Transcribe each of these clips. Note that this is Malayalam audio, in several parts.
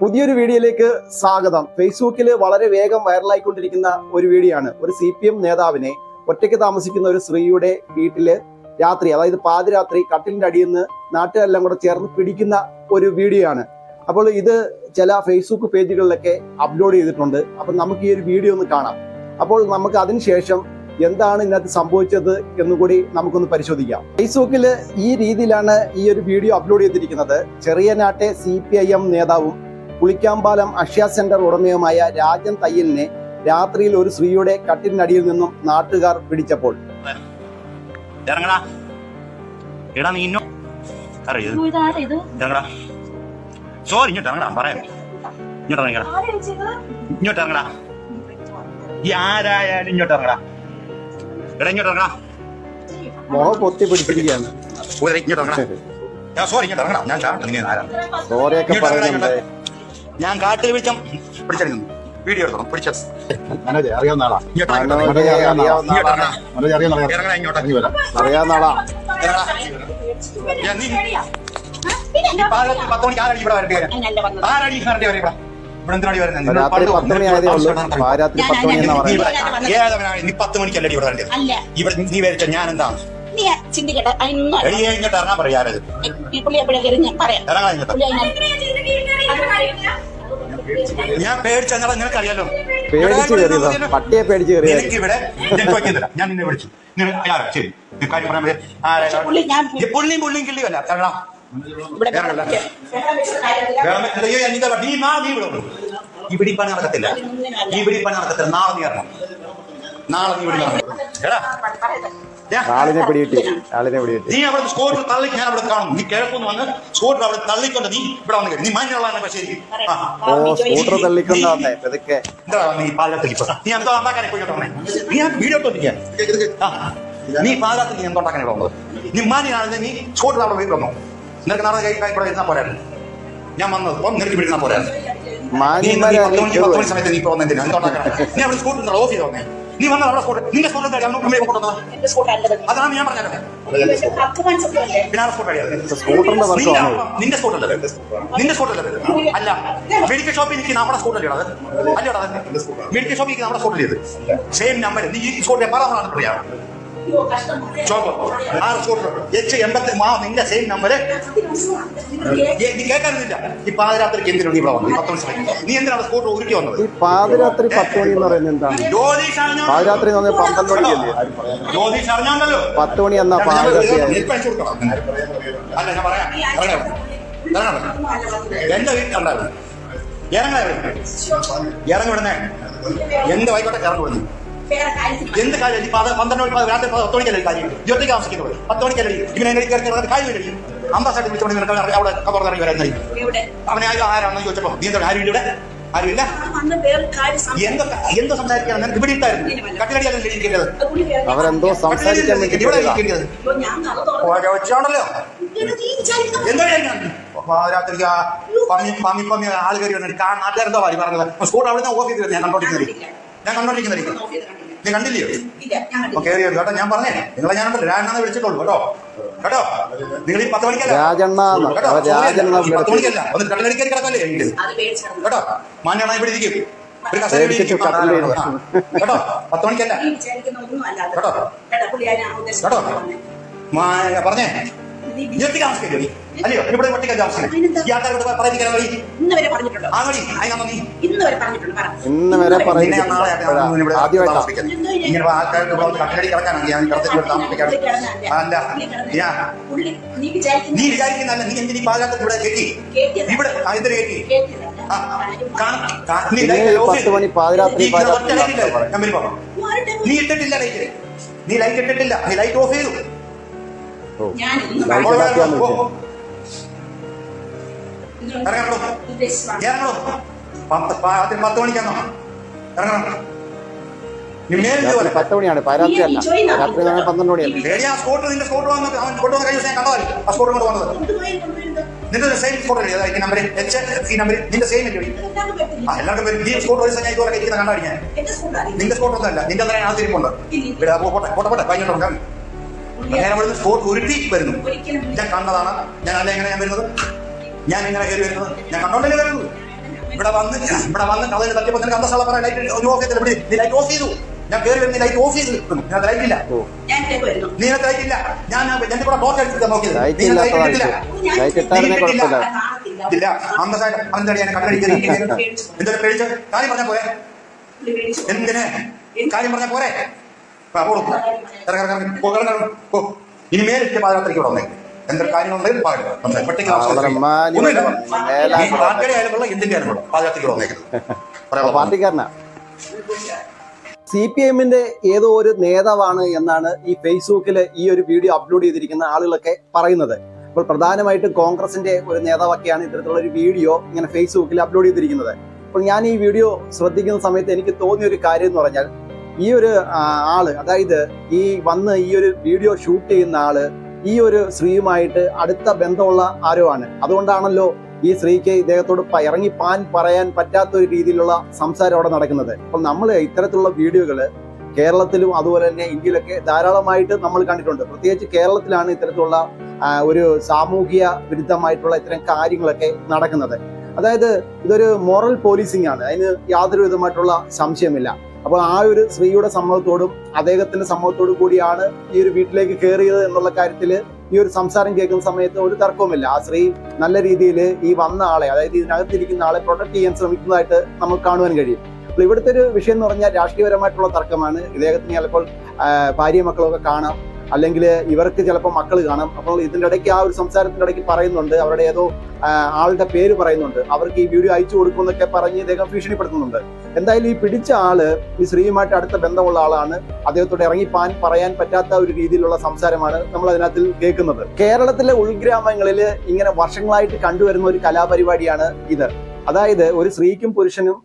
പുതിയൊരു വീഡിയോയിലേക്ക് സ്വാഗതം. ഫേസ്ബുക്കിൽ വളരെ വേഗം വൈറലായിക്കൊണ്ടിരിക്കുന്ന ഒരു വീഡിയോ ആണ് ഒരു സി പി എം നേതാവിനെ ഒറ്റയ്ക്ക് താമസിക്കുന്ന ഒരു സ്ത്രീയുടെ വീട്ടിൽ രാത്രി അതായത് പാതിരാത്രി കട്ടിലിന്റെ അടിയിൽ നിന്ന് നാട്ടുകാരെല്ലാം കൂടെ ചേർന്ന് പിടിക്കുന്ന ഒരു വീഡിയോ ആണ് അപ്പോൾ ഇത് ചില ഫേസ്ബുക്ക് പേജുകളിലൊക്കെ അപ്ലോഡ് ചെയ്തിട്ടുണ്ട്. അപ്പം നമുക്ക് ഈ ഒരു വീഡിയോ ഒന്ന് കാണാം. അപ്പോൾ നമുക്ക് അതിനുശേഷം എന്താണ് ഇതിനകത്ത് സംഭവിച്ചത് എന്നുകൂടി നമുക്കൊന്ന് പരിശോധിക്കാം. ഫേസ്ബുക്കിൽ ഈ രീതിയിലാണ് ഈ ഒരു വീഡിയോ അപ്ലോഡ് ചെയ്തിരിക്കുന്നത്. ചെറിയ നാട്ടെ സി പി ഐ എം നേതാവും പുളിക്കാമ്പാലം അക്ഷയ സെന്റർ ഉടമയുമായ രാജൻ തയ്യലിനെ രാത്രിയിൽ ഒരു സ്ത്രീയുടെ കട്ടിലിനടിയിൽ നിന്നും നാട്ടുകാർ പിടിച്ചപ്പോൾ. മുഖം പൊത്തി പിടിച്ചിരിക്കുകയാണ്. ഊതരെ ഇങ്ങോട്ട് ഇറങ്ങടാ. ഞാൻ സോറി ഇങ്ങോട്ട് ഇറങ്ങടാ. ഞാൻ ചാട്ടം നീ ആരാ? സോറിയൊക്കെ പറയുന്നുണ്ട്. ഞാൻ കാട്ടിൽ വിളിച്ചം പിടിച്ചെടുക്കുന്നു. വീഡിയോ എടുക്കണം പിടിച്ച. മനോജ് അറിയാവുന്ന ആളാ. മനോജ് അറിയാവുന്ന ആളാ. മനോജ് അറിയാവുന്ന ആളാ. ഇങ്ങോട്ട്. ഇറങ്ങി വരാം. അറിയാവുന്ന ആളാ. രാത്രി പത്ത് മണി ആയതേ ഉള്ളൂ. പാരാത്രി പത്ത് മണി എന്ന് പറയുന്നത്. ഇവിടെ നീ പത്ത് മണിക്കല്ലേ ഇവിടെ വരേണ്ടത്? അല്ല. ഇവിടെ നീ വരച്ച ഞാൻ എന്താണ്? നീ ചിന്തിക്കട്ടെ അതിനൊന്നും അല്ല. ഇങ്ങോട്ട് ഇറങ്ങാൻ പറയാറത് ഈ പുള്ളി എപ്പോഴാ കയറി? ഞാൻ പറയാം. ഇറങ്ങാൻ ഇങ്ങോട്ട്. പുള്ളി അതിനകത്ത്. ഞാൻ പേടിച്ചെന്നാ നിനക്ക് അറിയാലോ പേടിച്ച് കയറിയതാ. പട്ടിയെ പേടിച്ച് കയറിയത്. നിനക്ക് ഇവിടെ ഞാൻ ചോദിക്കുന്നില്ല. ഞാൻ നിന്നെ വിളിച്ചു. നിങ്ങൾ ശരി. നീ കാര്യം പറയാൻ പറ്റും ആരാ പുള്ളി ഞാൻ ഈ പുള്ളിയും പുള്ളിയും കിള്ളിയല്ല ഇറങ്ങാം ഇവിടെ ഇറങ്ങല്ല വേറെ- അയ്യോ, നീ ഇതാ- നീ നീ ഇവിടെ വരൂ. ഇവിടെ ഈ പണി നടക്കത്തില്ല. ഇവിടെ ഈ പണി നടക്കത്തില്ല. നാളെ നീ ഇറങ്ങണം. നാളെ നീ ഇവിടെ ഇറങ്ങണം എടാ. ആളിനെ പിടികിട്ടി. ആളിനെ പിടികിട്ടി. നീ അവിടെ സ്കോറിൽ തള്ളി ഞാൻ അവിടെ കാണും. നീ കിഴക്കൊന്ന് വന്ന് സ്കോട്ടർ അവിടെ തള്ളിക്കൊണ്ട് നീ ഇവിടെ വന്ന്. നീ മഞ്ഞുള്ള ശരി. ആ. ഓ സ്കൂട്ടർ തള്ളിക്കൊണ്ട് വന്നേ. പതുക്കെ എന്താ നീ പാലത്തിൽ നീ എന്തോ ഉണ്ടാക്കാനെ പോയിട്ടോ നീ ഞാൻ വീഡിയോ നീ പാലത്തിൽ നീ എന്തോ ഉണ്ടാക്കാൻ ഇവിടെ വന്നത്. നീ മാനിയാണെങ്കിൽ നീ സ്കൂട്ടർ അവിടെ വീട്ടിൽ വന്നോ. നിനക്ക് നാളെ കൈ കൈ ഇവിടെ ഇരുന്നാ പോരായിരുന്നു. ഞാൻ വന്നത്. അപ്പം നിനക്ക് ഇവിടെ പോരാ പോരായിരുന്നു. നീ ഇന്ന് നീ പത്ത് മണി പത്ത് മണി സമയത്ത് നീ ഇപ്പൊ വന്നെന്തിനാ? എന്തോ ഉണ്ടാക്കാൻ നീ അവിടെ സ്കോട്ടർ ഓഫ് ചെയ്ത് വന്നേ. നീ വന്നത് അവിടെ സ്കോട്ടർ നിന്റെ സ്കോട്ടർ എന്താ അവനോട് സ്കൂട്ടർ അല്ലത് അതാണ് ഞാൻ പറഞ്ഞത്. സ്കൂട്ടറിന്റെ നിന്റെ സ്കൂട്ടർ അല്ലേ? നിന്റെ സ്കൂട്ടർ അല്ലേ? അല്ല മെഡിക്കൽ ഷോപ്പിൽ എനിക്ക് നമ്മുടെ സ്കൂട്ടർ അല്ലേ അത്? അല്ലടാ മെഡിക്കൽ ഷോപ്പിൽ നമ്മുടെ സ്കൂട്ടർ ചെയ്ത് സെയിം നമ്പർ നീ ഈ സ്കൂട്ടർ പറയാൻ പറയാം അയ്യോ കഷ്ടം ചോപ്പ്. ആ സ്കൂട്ടർ എച്ച് എൺപത്തി മാ നിന്റെ സെയിം നമ്പർ നീ കേൾക്കാനില്ല ഈ പാതിരാത്രിക്ക് എന്തിനാണ് ഇവിടെ വന്നത്? പത്ത് മണി നീ എന്തിനാണ് സ്കൂട്ടർ ഉരുക്കി വന്നത്? ഈ പാതിരാത്രി പത്ത് മണി എന്ന് പറയുന്നത് എന്താണ്? പാതിരാത്രി എന്ന് പറഞ്ഞാൽ പന്ത്രണ്ട് മണിക്കല്ലേ പത്ത് മണി എന്നാ പാതിരാത്രി. അല്ല ഞാൻ പറയാം. എന്റെ വീട്ടിലുണ്ടായിരുന്നു ഇറങ്ങ ഇറങ്ങിവിടുന്നേ എന്ത് വൈകോട്ടെ ഇറങ്ങിവിടുന്നു വേറെ കാര്യത്തിൽ എന്ത് കാര്യം? ഈ പത- പന്ത്രണ്ട് മണി രാത്രി പത്ത് മണിക്കല്ലേ കാര്യം? ഇരുപത്തേക്ക് താമസിക്കുന്നത് പത്ത് മണിക്കല്ലേ ഇവനെ എങ്ങനെ കയറി കയറി കാര്യമില്ല അമ്പാസായിട്ട് വിളിച്ചോണ്ട് നിനക്ക് അവിടെ- അവിടെ കബർ ഇറങ്ങി ഇവിടെ അവനെ ആരും ആരാണെന്ന് ചോദിച്ചപ്പോ നീ എന്താ ആരും ഇവിടെ? ആരുമില്ല? കാര്യം. എന്തൊക്കെ എന്തോ സംസാരിക്കാൻ നിനക്ക് ഇവിടെ ഇട്ടായിരുന്നു. കട്ടിലടിയല്ലേ ഇരിക്കേണ്ടത്? അവരെന്തോ സംസാരിക്കാൻ ഇവിടെ. ഇരിക്കേണ്ടത്. വിചാരിക്കുന്ന എന്തോ രാത്രി പമ്മി പമ്മി പമ്മി ആൾ കയറി വന്നിട്ട് നാട്ടുകാരെന്തോ വാരി പറഞ്ഞത്. സ്കൂൾ അവിടെ നിന്ന് ഓഫീസിൽ ഞാൻ കണ്ടോണ്ടിരിക്കുന്നത് ഞാൻ കണ്ടോണ്ടിരിക്കുന്നത് നീ കണ്ടില്ലയോ? ഞാൻ. കയറി വരും കേട്ടോ. ഞാൻ പറഞ്ഞേ നിങ്ങളെ ഞാനുണ്ടല്ലോ രാജനാന്ന് വിളിച്ചിട്ടുള്ളൂ കേട്ടോ. കേട്ടോ? നിങ്ങൾ ഈ പത്ത് മണിക്കല്ല? രാജണ്ണ കേട്ടോ? രാജണ്ണ പത്ത് മണിക്കല്ല. ഒന്ന് കട്ടിലടി കിടക്കല്ലേ? കേട്ടോ? മാന്യാണ് ഇവിടെ ഇരിക്കും. ഒരു കസേര. കേട്ടോ? പത്ത് മണിക്കല്ല. കേട്ടോ. കേട്ടോ, പറഞ്ഞേ. നീ അല്ലയോ? ഇവിടെ ഒറ്റയ്ക്ക് ഈ ആൾക്കാരോട് വഴി? ഇന്ന് വരെ പറഞ്ഞിട്ടുണ്ടോ? ആ വഴി. അതിനാ നീ. ഇന്ന് വരെ ഇന്ന് വരെ പറയുന്നത്. ഇങ്ങനെ കിടക്കാനാണ് ഞാൻ. അല്ല. നീ വിചാരിക്കുന്നല്ല നീ എന്തിനീ പാചകത്തിൽ ഇവിടെ. ഇവിടെ പത്ത് മണി പാതിരാത്രി നീ ഇട്ടിട്ടില്ല ലൈറ്റ്. നീ ലൈറ്റ് ഇട്ടിട്ടില്ല. നീ ലൈറ്റ് ഓഫ് ചെയ്തു. ഓ. ഇറങ്ങണോ? പത്ത് ആദ്യം ഇറങ്ങണം? രാത്രി മണിയാണ്. പാരാത്രി അല്ല. രാത്രി പന്ത്രണ്ട് മണിയാണ്. റേഡിയോ ആ സ്കോട്ട് നിന്റെ സ്കോട്ട് അവൻ കഴിഞ്ഞ കണ്ടതല്ലേ ആ സ്കോട്ട് കൊണ്ട് വന്നത്. നിന്റെ സെയിം സ്കോട്ട് അതായത് നമ്പർ എച്ച് സി നമ്പർ നിന്റെ സെയിം അല്ലേ? ആ എല്ലാവർക്കും വരും. ഈ സ്കോട്ട് ഒരു ഞാൻ ഇതുപോലെ ഇരിക്കുന്ന. കണ്ടാടി ഞാൻ നിന്റെ സ്കോട്ട് ഒന്നും അല്ല നിന്റെ അന്നേരം ആ തിരിപ്പുണ്ട്. ഇവിടെ പോ, പോട്ടെ പോട്ടെ പോട്ടെ. കഴിഞ്ഞിട്ടുണ്ട് നോക്കാം നേരെ അവിടുന്ന് സ്കോർ ഉരുട്ടി വരുന്നു. ഞാൻ കണ്ടതാണ്. ഞാൻ അല്ല എങ്ങനെ ഞാൻ വരുന്നത്? ഞാൻ എങ്ങനെ കയറി വരുന്നത്? ഞാൻ കണ്ടോണ്ടല്ലേ വരുന്നത്? ഇവിടെ വന്ന് ഇവിടെ വന്ന് കളയിൽ തട്ടിയപ്പോൾ നിനക്ക് അന്തസ്സുള്ള പറയാൻ ലൈറ്റ് ഒരു ഓഫ് ചെയ്തില്ല ഇവിടെ നീ ലൈറ്റ് ഓഫ് ചെയ്തു. ഞാൻ കയറി വരുന്ന ലൈറ്റ് ഓഫ് ചെയ്ത് ഞാൻ ലൈറ്റ് ഇല്ല. ഞാൻ നീ ലൈറ്റ് ഇല്ല. ഞാൻ എന്റെ കൂടെ ടോർച്ച് അടിച്ചിട്ട് നോക്കിയത്. നീ ലൈറ്റ് ഇട്ടില്ല ഇല്ല. അന്തസ്സായിട്ട് അതെന്താ ഞാൻ കണ്ടടിക്കുന്നത് എന്തൊരു പേടിച്ച്? കാര്യം പറഞ്ഞ പോരെ. എന്തിനെ. കാര്യം പറഞ്ഞ പോരെ. പാതിരാത്രിക്ക് ഇവിടെ വന്നേ. എന്തൊരു കാര്യങ്ങളുണ്ടെങ്കിൽ ആയാലും കൊള്ളാം, എന്തിന്റെ ആയാലും കൊള്ളാം. പാതിരാത്രിക്ക് വന്നേക്കുന്നത്. പാർട്ടിക്കാരനാ സി പി എമ്മിന്റെ ഏതോ ഒരു നേതാവാണ് എന്നാണ് ഈ ഫേസ്ബുക്കിൽ ഈ ഒരു വീഡിയോ അപ്ലോഡ് ചെയ്തിരിക്കുന്ന ആളുകളൊക്കെ പറയുന്നത്. അപ്പോൾ പ്രധാനമായിട്ടും കോൺഗ്രസിന്റെ ഒരു നേതാവൊക്കെയാണ് ഇത്തരത്തിലുള്ള ഒരു വീഡിയോ ഇങ്ങനെ ഫേസ്ബുക്കിൽ അപ്ലോഡ് ചെയ്തിരിക്കുന്നത്. അപ്പോൾ ഞാൻ ഈ വീഡിയോ ശ്രദ്ധിക്കുന്ന സമയത്ത് എനിക്ക് തോന്നിയ ഒരു കാര്യം എന്ന് പറഞ്ഞാൽ ഈ ഒരു ആൾ അതായത് ഈ വന്ന് ഈ ഒരു വീഡിയോ ഷൂട്ട് ചെയ്യുന്ന ആൾ ഈ ഒരു സ്ത്രീയുമായിട്ട് അടുത്ത ബന്ധമുള്ള ആരോ ആണ് അതുകൊണ്ടാണല്ലോ ഈ സ്ത്രീക്ക് ഇദ്ദേഹത്തോട് ഇറങ്ങി പാൻ പറയാൻ പറ്റാത്ത ഒരു രീതിയിലുള്ള സംസാരം അവിടെ നടക്കുന്നത്. അപ്പോൾ നമ്മൾ ഇത്തരത്തിലുള്ള വീഡിയോകൾ കേരളത്തിലും അതുപോലെ തന്നെ ഇന്ത്യയിലൊക്കെ ധാരാളമായിട്ട് നമ്മൾ കണ്ടിട്ടുണ്ട്. പ്രത്യേകിച്ച് കേരളത്തിലാണ് ഇത്തരത്തിലുള്ള ഒരു സാമൂഹിക വിരുദ്ധമായിട്ടുള്ള ഇത്തരം കാര്യങ്ങളൊക്കെ നടക്കുന്നത്. അതായത് ഇതൊരു മോറൽ പോലീസിംഗ് ആണ്. അതിന് യാതൊരു വിധമായിട്ടുള്ള സംശയമില്ല അപ്പോൾ ആ ഒരു സ്ത്രീയുടെ സമ്മതത്തോടും അദ്ദേഹത്തിന്റെ സമ്മതത്തോടും കൂടിയാണ് ഈ ഒരു വീട്ടിലേക്ക് കയറിയത് എന്നുള്ള കാര്യത്തിൽ ഈ ഒരു സംസാരം കേൾക്കുന്ന സമയത്ത് ഒരു തർക്കവുമില്ല. ആ സ്ത്രീ നല്ല രീതിയിൽ ഈ വന്ന ആളെ അതായത് ഇതിനകത്തിരിക്കുന്ന ആളെ പ്രൊട്ടക്ട് ചെയ്യാൻ ശ്രമിക്കുന്നതായിട്ട് നമുക്ക് കാണുവാൻ കഴിയും. അപ്പോൾ ഇവിടുത്തെ ഒരു വിഷയം എന്ന് പറഞ്ഞാൽ രാഷ്ട്രീയപരമായിട്ടുള്ള തർക്കമാണ്. ഇദ്ദേഹത്തിന് ചിലപ്പോൾ ഭാര്യ മക്കളൊക്കെ കാണാം. അല്ലെങ്കിൽ ഇവർക്ക് ചിലപ്പോൾ മക്കൾ കാണും. അപ്പോൾ ഇതിന്റെ ഇടയ്ക്ക് ആ ഒരു സംസാരത്തിന്റെ ഇടയ്ക്ക് പറയുന്നുണ്ട്. അവരുടെ ഏതോ ആളുടെ പേര് പറയുന്നുണ്ട്. അവർക്ക് ഈ വീഡിയോ അയച്ചു കൊടുക്കുമെന്നൊക്കെ പറഞ്ഞ് ഇദ്ദേഹം ഭീഷണിപ്പെടുത്തുന്നുണ്ട്. എന്തായാലും ഈ പിടിച്ച ആൾ ഈ സ്ത്രീയുമായിട്ട് അടുത്ത ബന്ധമുള്ള ആളാണ്. അദ്ദേഹത്തോട് ഇറങ്ങിപ്പാൻ പറയാൻ പറ്റാത്ത ഒരു രീതിയിലുള്ള സംസാരമാണ് നമ്മൾ അതിനകത്ത് കേൾക്കുന്നത്. കേരളത്തിലെ ഉൾഗ്രാമങ്ങളിൽ ഇങ്ങനെ വർഷങ്ങളായിട്ട് കണ്ടുവരുന്ന ഒരു കലാപരിപാടിയാണ് ഇത്. അതായത് ഒരു സ്ത്രീക്കും പുരുഷനും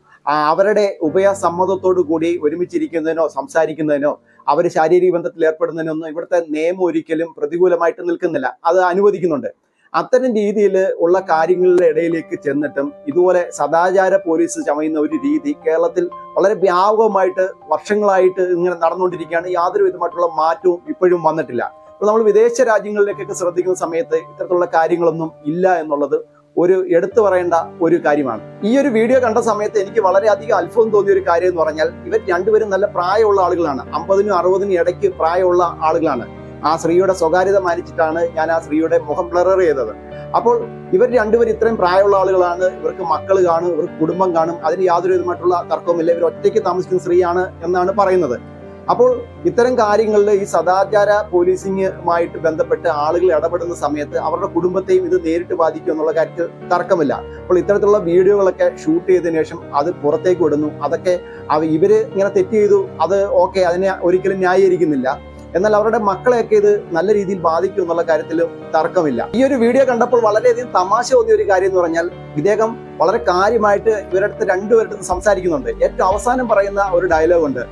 അവരുടെ ഉഭയസമ്മതത്തോടു കൂടി ഒരുമിച്ചിരിക്കുന്നതിനോ സംസാരിക്കുന്നതിനോ അവർ ശാരീരിക ബന്ധത്തിൽ ഏർപ്പെടുന്നതിനൊന്നും ഇവിടുത്തെ നിയമം ഒരിക്കലും പ്രതികൂലമായിട്ട് നിൽക്കുന്നില്ല. അത് അനുവദിക്കുന്നുണ്ട്. അത്തരം രീതിയിൽ ഉള്ള കാര്യങ്ങളുടെ ഇടയിലേക്ക് ചെന്നിട്ടും ഇതുപോലെ സദാചാര പോലീസ് ചമയുന്ന ഒരു രീതി കേരളത്തിൽ വളരെ വ്യാപകമായിട്ട് വർഷങ്ങളായിട്ട് ഇങ്ങനെ നടന്നുകൊണ്ടിരിക്കുകയാണ്. യാതൊരു വിധമായിട്ടുള്ള മാറ്റവും ഇപ്പോഴും വന്നിട്ടില്ല. നമ്മൾ വിദേശ രാജ്യങ്ങളിലേക്കൊക്കെ ശ്രദ്ധിക്കുന്ന സമയത്ത് ഇത്തരത്തിലുള്ള കാര്യങ്ങളൊന്നും ഇല്ല എന്നുള്ളത് ഒരു എടുത്തു പറയേണ്ട ഒരു കാര്യമാണ്. ഈ ഒരു വീഡിയോ കണ്ട സമയത്ത് എനിക്ക് വളരെയധികം അത്ഭുതം തോന്നിയ ഒരു കാര്യം എന്ന് പറഞ്ഞാൽ ഇവർ രണ്ടുപേരും നല്ല പ്രായമുള്ള ആളുകളാണ്. അമ്പതിനും അറുപതിനും ഇടയ്ക്ക് പ്രായമുള്ള ആളുകളാണ്. ആ സ്ത്രീയുടെ സ്വകാര്യത മാനിച്ചിട്ടാണ് ഞാൻ ആ സ്ത്രീയുടെ മുഖം ബ്ലറർ ചെയ്തത്. അപ്പോൾ ഇവർ രണ്ടുപേരും ഇത്രയും പ്രായമുള്ള ആളുകളാണ്. ഇവർക്ക് മക്കൾ കാണും ഇവർക്ക് കുടുംബം കാണും. അതിന് യാതൊരു വിധമായിട്ടുള്ള തർക്കവുമില്ല. ഇവർ ഒറ്റയ്ക്ക് താമസിക്കുന്ന സ്ത്രീയാണ് എന്നാണ് പറയുന്നത്. അപ്പോൾ ഇത്തരം കാര്യങ്ങളിൽ ഈ സദാചാര പോലീസിങ്ങുമായിട്ട് ബന്ധപ്പെട്ട് ആളുകൾ ഇടപെടുന്ന സമയത്ത് അവരുടെ കുടുംബത്തെയും ഇത് നേരിട്ട് ബാധിക്കും എന്നുള്ള കാര്യത്തിൽ തർക്കമില്ല. അപ്പോൾ ഇത്തരത്തിലുള്ള വീഡിയോകളൊക്കെ ഷൂട്ട് ചെയ്തതിനു ശേഷം അത് പുറത്തേക്ക് വിടുന്നു. അതൊക്കെ അവ ഇവർ ഇങ്ങനെ തെറ്റ് ചെയ്തു അത് ഓക്കെ അതിനെ ഒരിക്കലും ന്യായീകരിക്കുന്നില്ല. എന്നാൽ അവരുടെ മക്കളെയൊക്കെ ഇത് നല്ല രീതിയിൽ ബാധിക്കും എന്നുള്ള കാര്യത്തിൽ തർക്കമില്ല. ഈ ഒരു വീഡിയോ കണ്ടപ്പോൾ വളരെയധികം തമാശ തോന്നിയ ഒരു കാര്യം എന്ന് പറഞ്ഞാൽ ഇദ്ദേഹം വളരെ കാര്യമായിട്ട് ഇവരടുത്ത് രണ്ടുപേരുടെ സംസാരിക്കുന്നുണ്ട്. ഏറ്റവും അവസാനം പറയുന്ന ഒരു ഡയലോഗ് ഉണ്ട്.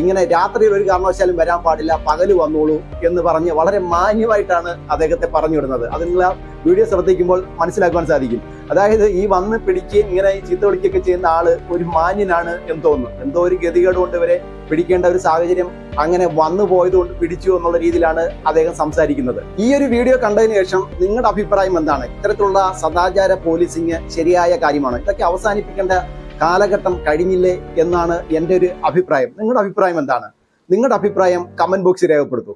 ഇങ്ങനെ രാത്രിയിൽ ഒരു കാരണവശാലും വരാൻ പാടില്ല പകൽ വന്നോളൂ എന്ന് പറഞ്ഞ് വളരെ മാന്യമായിട്ടാണ് അദ്ദേഹത്തെ പറഞ്ഞു വിടുന്നത് അത് നിങ്ങൾ വീഡിയോ ശ്രദ്ധിക്കുമ്പോൾ മനസ്സിലാക്കുവാൻ സാധിക്കും. അതായത് ഈ വന്ന് പിടിക്കുകയും ഇങ്ങനെ ഈ ചീത്ത വിളിക്കുകയൊക്കെ ചെയ്യുന്ന ആൾ ഒരു മാന്യനാണ് എന്ന് തോന്നുന്നു. എന്തോ ഒരു ഗതികേട് കൊണ്ട് ഇവരെ പിടിക്കേണ്ട ഒരു സാഹചര്യം അങ്ങനെ വന്നു പോയത് കൊണ്ട് പിടിച്ചു എന്നുള്ള രീതിയിലാണ് അദ്ദേഹം സംസാരിക്കുന്നത്. ഈ ഒരു വീഡിയോ കണ്ടതിന് ശേഷം നിങ്ങളുടെ അഭിപ്രായം എന്താണ്? ഇത്തരത്തിലുള്ള സദാചാര പോലീസിങ് ശരിയായ കാര്യമാണ്? ഇതൊക്കെ അവസാനിപ്പിക്കേണ്ട കാലഘട്ടം കഴിഞ്ഞില്ലേ എന്നാണ് എന്റെ ഒരു അഭിപ്രായം. നിങ്ങളുടെ അഭിപ്രായം എന്താണ്? നിങ്ങളുടെ അഭിപ്രായം കമന്റ് ബോക്സിൽ രേഖപ്പെടുത്തൂ.